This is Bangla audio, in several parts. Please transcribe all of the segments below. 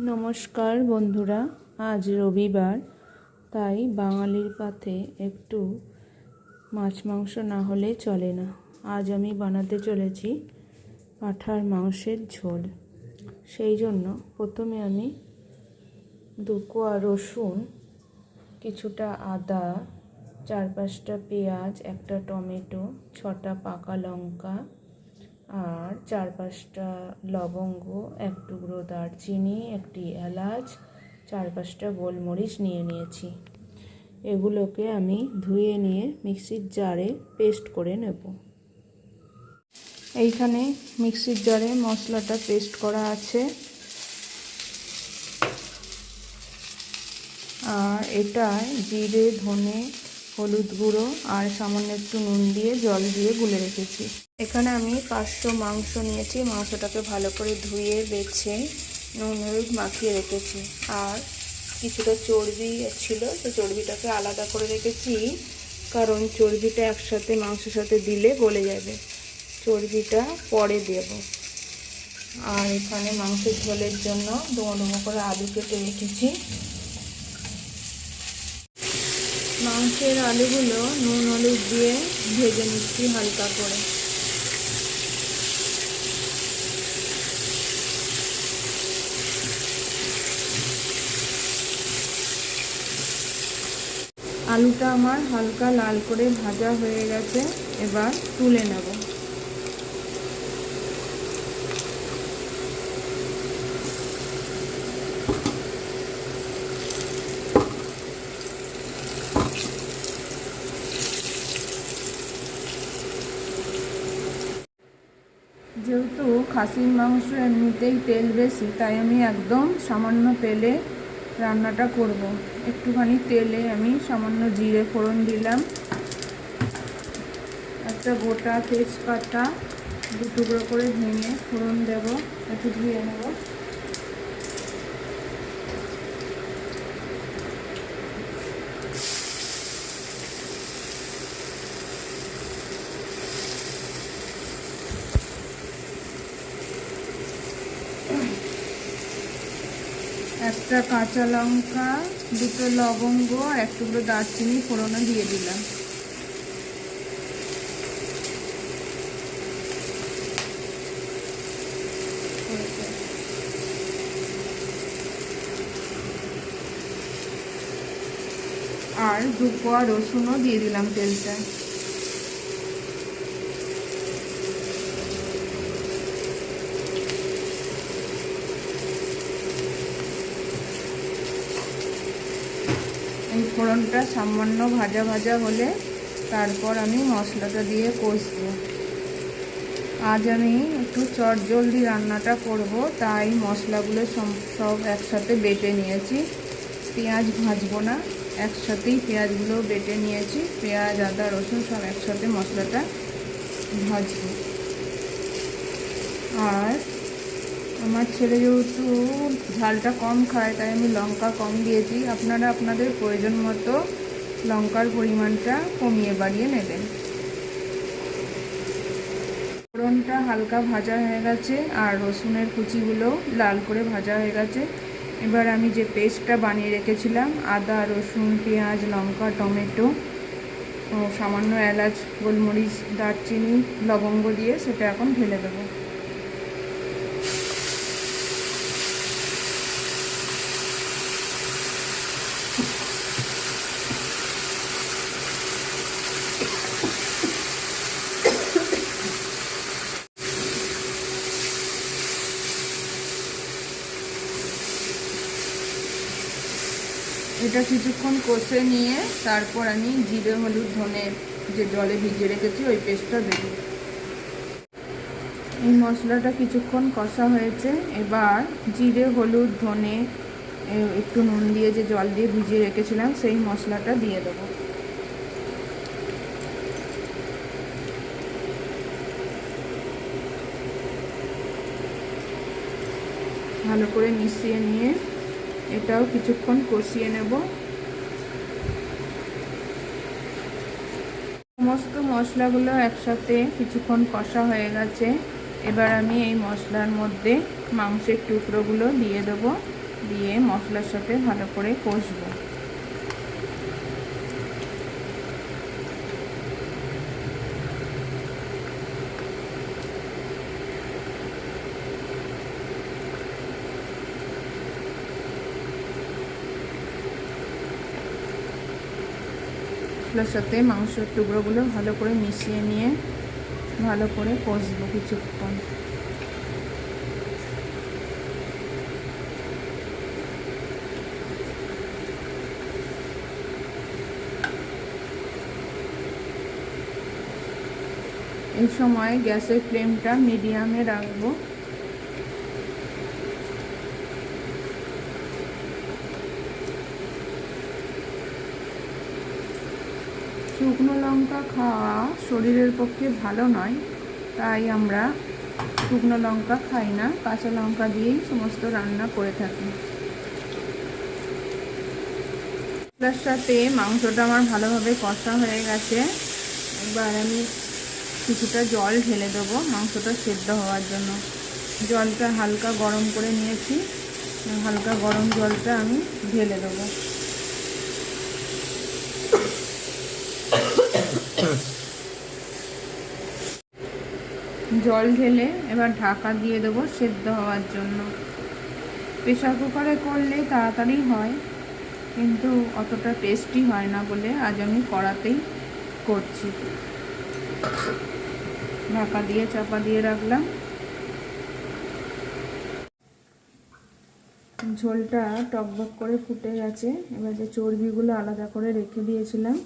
নমস্কার বন্ধুরা, আজ রবিবার, তাই বাঙালির পাতে একটু মাছ মাংস না হলে চলে না। আজ আমি বানাতে চলেছি পাঁঠার মাংসের ঝোল। সেই জন্য প্রথমে আমি দু কোয়া রসুন, কিছুটা আদা, চার পাঁচটা পেঁয়াজ, একটা টমেটো, ছটা পাকা লঙ্কা আর চার পাঁচটা লবঙ্গ, এক টুকরো দারচিনি, একটি এলাচ চার পাঁচটা গোলমরিচ নিয়ে নিয়েছি। এগুলোকে আমি ধুয়ে নিয়ে মিক্সির জারে পেস্ট করে নেব। এইখানে মিক্সির জারে মশলাটা পেস্ট করা আছে। আর এটায় জিরে, ধনে, হলুদ গুঁড়ো আর সামান্য একটু নুন দিয়ে জল দিয়ে গুলে রেখেছি। এখানে আমি পাঁচশো মাংস নিয়েছি, মাংসটাকে ভালো করে ধুয়ে, বেছে, নুন, হলুদ মাখিয়ে রেখেছি। আর কিছুটা চর্বি ছিল সেই চর্বিটাকে আলাদা করে রেখেছি, কারণ চর্বিটা একসাথে মাংসের সাথে দিলে গলে যাবে। চর্বিটা পরে দেব। আর এখানে মাংসের ঝোলের জন্য ডোমো ডোমো করে আলু কেটে রেখেছি। মাংসের আলুগুলো নুন, হলুদ দিয়ে ভেজে নিচ্ছি হালকা করে। আলুটা আমার হালকা লাল করে ভাজা হয়ে গেছে, এবার তুলে নেব। যেহেতু খাসির মাংস এমনিতেই তেল বেশি, তাই আমি একদম সামান্য তেলে রান্নাটা করব। একটুখানি তেলে আমি সামান্য জিরে ফোড়ন দিলাম একটা গোটা তেজপাতা দু টুকরো করে ভেঙে ফোড়ন দেব, একটু ধুয়ে নেব একটা কাঁচা লঙ্কা, দুটো লবঙ্গ আর এক টুকরো দারচিনি ফোড়নো দিয়ে দিলাম। আর দু রসুনও দিয়ে দিলাম তেলটায় এই ফোড়নটা সামান্য ভাজা ভাজা হলে তারপর আমি মশলাটা দিয়ে কষবো। আজ আমি একটু চট জলদি রান্নাটা করব, তাই মশলাগুলো সব একসাথে বেটে নিয়েছি। পেঁয়াজ ভাজবো না, একসাথেই পেঁয়াজগুলো বেটে নিয়েছি। পেঁয়াজ, আদা, রসুন সব একসাথে মশলাটা ভাজবো। আর আমার ছেলে যেহেতু ঝালটা কম খায়, তাই আমি লঙ্কা কম দিয়েছি। আপনারা আপনাদের প্রয়োজন মতো লঙ্কার পরিমাণটা কমিয়ে বাড়িয়ে নেবেন। ফোড়নটা হালকা ভাজা হয়ে গেছে আর রসুনের কুচিগুলো লাল করে ভাজা হয়ে গেছে। এবার আমি যে পেস্টটা বানিয়ে রেখেছিলাম, আদা, রসুন, পেঁয়াজ, লঙ্কা, টমেটো সামান্য এলাচ, গোলমরিচ, দারচিনি, লবঙ্গ দিয়ে সেটা এখন ঢেলে দেবো। এটা কিছুক্ষণ কষে নিয়ে তারপর আমি জিরে, হলুদ, ধনে যে জলে ভিজিয়ে রেখেছি, ওই পেস্টটা দেবো। এই মশলাটা কিছুক্ষণ কষা হয়েছে। এবার জিরে, হলুদ, ধনে একটু নুন দিয়ে যে জল দিয়ে ভিজিয়ে রেখেছিলাম, সেই মশলাটা দিয়ে দেবো। ভালো করে মিশিয়ে নিয়ে এটাও কিছুক্ষণ কষিয়ে নেব। সমস্ত মশলাগুলো একসাথে কিছুক্ষণ কষা হয়ে গেছে। এবার আমি এই মশলার মধ্যে মাংসের টুকরোগুলো দিয়ে দেবো। দিয়ে মশলার সাথে ভালো করে কষবো। মশলার সাথে মাংসের টুকরোগুলো ভালো করে মিশিয়ে নিয়ে ভালো করে কষবো কিছুক্ষণ। এই সময় গ্যাসের ফ্লেমটা মিডিয়ামে রাখব। শুকনো লঙ্কা খাওয়া শরীরের পক্ষে ভালো নয়, তাই আমরা শুকনো লঙ্কা খাই না, কাঁচা লঙ্কা দিয়েই সমস্ত রান্না করে থাকি। তার সাথে মাংসটা আমার ভালোভাবে কষা হয়ে গেছে। এবার আমি কিছুটা জল ঢেলে দেবো মাংসটা সেদ্ধ হওয়ার জন্য। জলটা হালকা গরম করে নিয়েছি, হালকা গরম জলটা আমি ঢেলে দেবো। জল ঢেলে এবার ঢাকা দিয়ে দেবো সেদ্ধ হওয়ার জন্য। প্রেশার কুকারে করলে তাড়াতাড়ি হয়, কিন্তু অতটা টেস্টি হয় না বলে আজ আমি কড়াতেই করছি। ঢাকা দিয়ে চাপা দিয়ে রাখলাম। ঝোলটা টকবক করে ফুটে গেছে, এবার যে চর্বিগুলো আলাদা করে রেখে দিয়েছিলাম,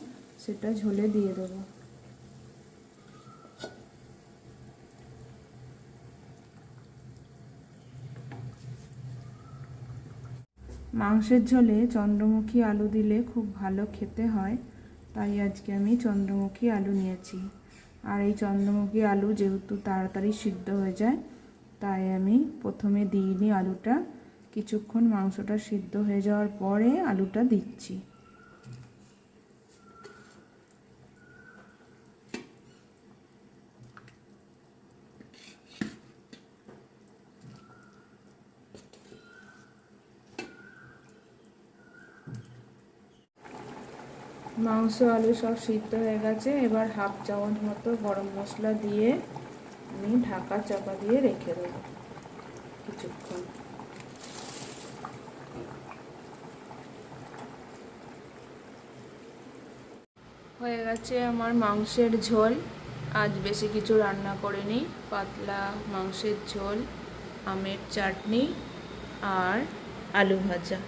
সেটা ঝোলে দিয়ে দেবো। মাংসের ঝোলে চন্দ্রমুখী আলু দিলে খুব ভালো খেতে হয়, তাই আজকে আমি চন্দ্রমুখী আলু নিয়েছি। আর এই চন্দ্রমুখী আলু যেহেতু তাড়াতাড়ি সিদ্ধ হয়ে যায়, তাই আমি প্রথমে দিইনি আলুটা। কিছুক্ষণ মাংসটা সিদ্ধ হয়ে যাওয়ার পরে আলুটা দিচ্ছি। মাংস, আলু সব সিদ্ধ হয়ে গেছে। এবার হাফ চামচ মতো গরম মশলা দিয়ে আমি ঢাকা চাপা দিয়ে রেখে দেবো কিছুক্ষণ। হয়ে গেছে আমার মাংসের ঝোল। আজ বেশি কিছু রান্না করিনি পাতলা মাংসের ঝোল, আমের চাটনি আর আলু ভাজা।